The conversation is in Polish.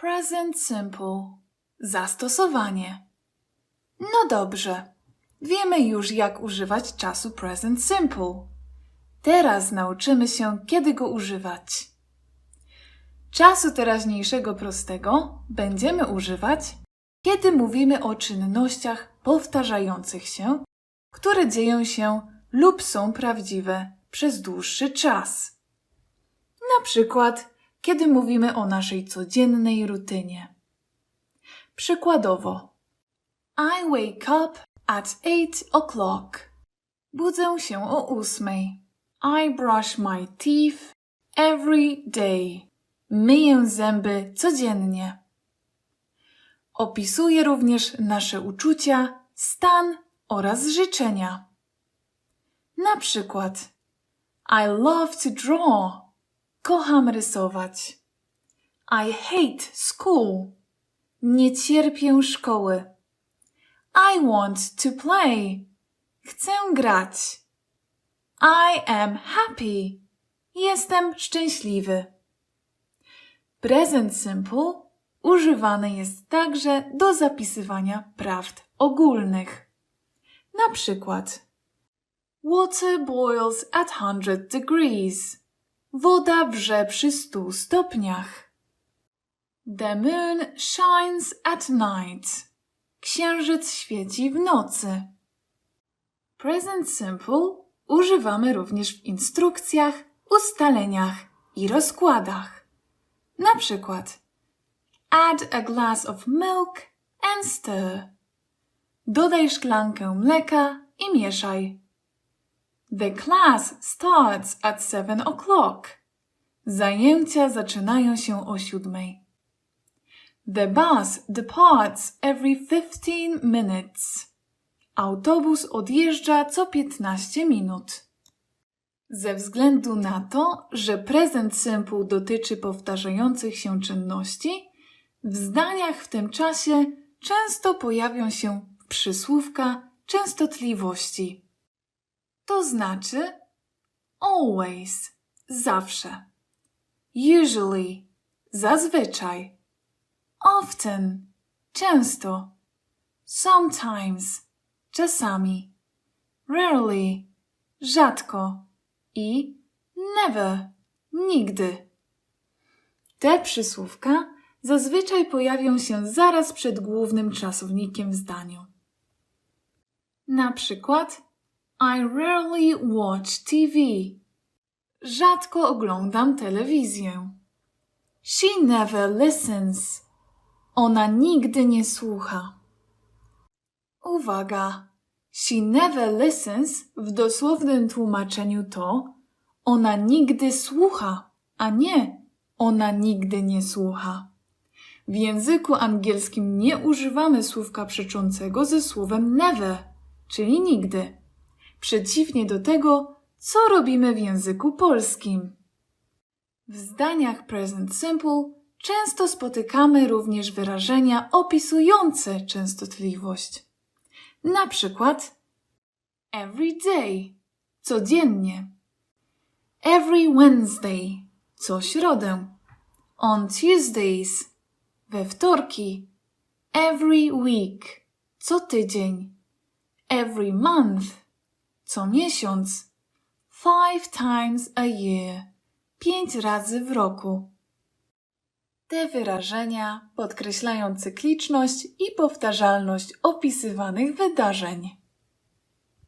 Present simple. Zastosowanie. No dobrze. Wiemy już, jak używać czasu present simple. Teraz nauczymy się, kiedy go używać. Czasu teraźniejszego prostego będziemy używać, kiedy mówimy o czynnościach powtarzających się, które dzieją się lub są prawdziwe przez dłuższy czas. Na przykład, kiedy mówimy o naszej codziennej rutynie. Przykładowo, I wake up at 8 o'clock. Budzę się o ósmej. I brush my teeth every day. Myję zęby codziennie. Opisuje również nasze uczucia, stan oraz życzenia. Na przykład I love to draw. Kocham rysować. I hate school. Nie cierpię szkoły. I want to play. Chcę grać. I am happy. Jestem szczęśliwy. Present simple używany jest także do zapisywania prawd ogólnych. Na przykład Water boils at 100 degrees. Woda wrze przy 100 stopniach. The moon shines at night. Księżyc świeci w nocy. Present simple używamy również w instrukcjach, ustaleniach i rozkładach. Na przykład Add a glass of milk and stir. Dodaj szklankę mleka i mieszaj. The class starts at seven o'clock. Zajęcia zaczynają się o siódmej. The bus departs every 15 minutes. Autobus odjeżdża co 15 minut. Ze względu na to, że present simple dotyczy powtarzających się czynności, w zdaniach w tym czasie często pojawią się przysłówka częstotliwości. To znaczy always, zawsze. Usually, zazwyczaj. Often, często. Sometimes, czasami. Rarely, rzadko. I never, nigdy. Te przysłówka zazwyczaj pojawią się zaraz przed głównym czasownikiem w zdaniu. Na przykład I rarely watch TV. Rzadko oglądam telewizję. She never listens. Ona nigdy nie słucha. Uwaga! She never listens w dosłownym tłumaczeniu to ona nigdy słucha, a nie ona nigdy nie słucha. W języku angielskim nie używamy słówka przeczącego ze słowem never, czyli nigdy. Przeciwnie do tego, co robimy w języku polskim. W zdaniach present simple często spotykamy również wyrażenia opisujące częstotliwość. Na przykład every day, codziennie. Every Wednesday, co środę. On Tuesdays, we wtorki. Every week, co tydzień. Every month, co miesiąc. Five times a year, pięć razy w roku. Te wyrażenia podkreślają cykliczność i powtarzalność opisywanych wydarzeń.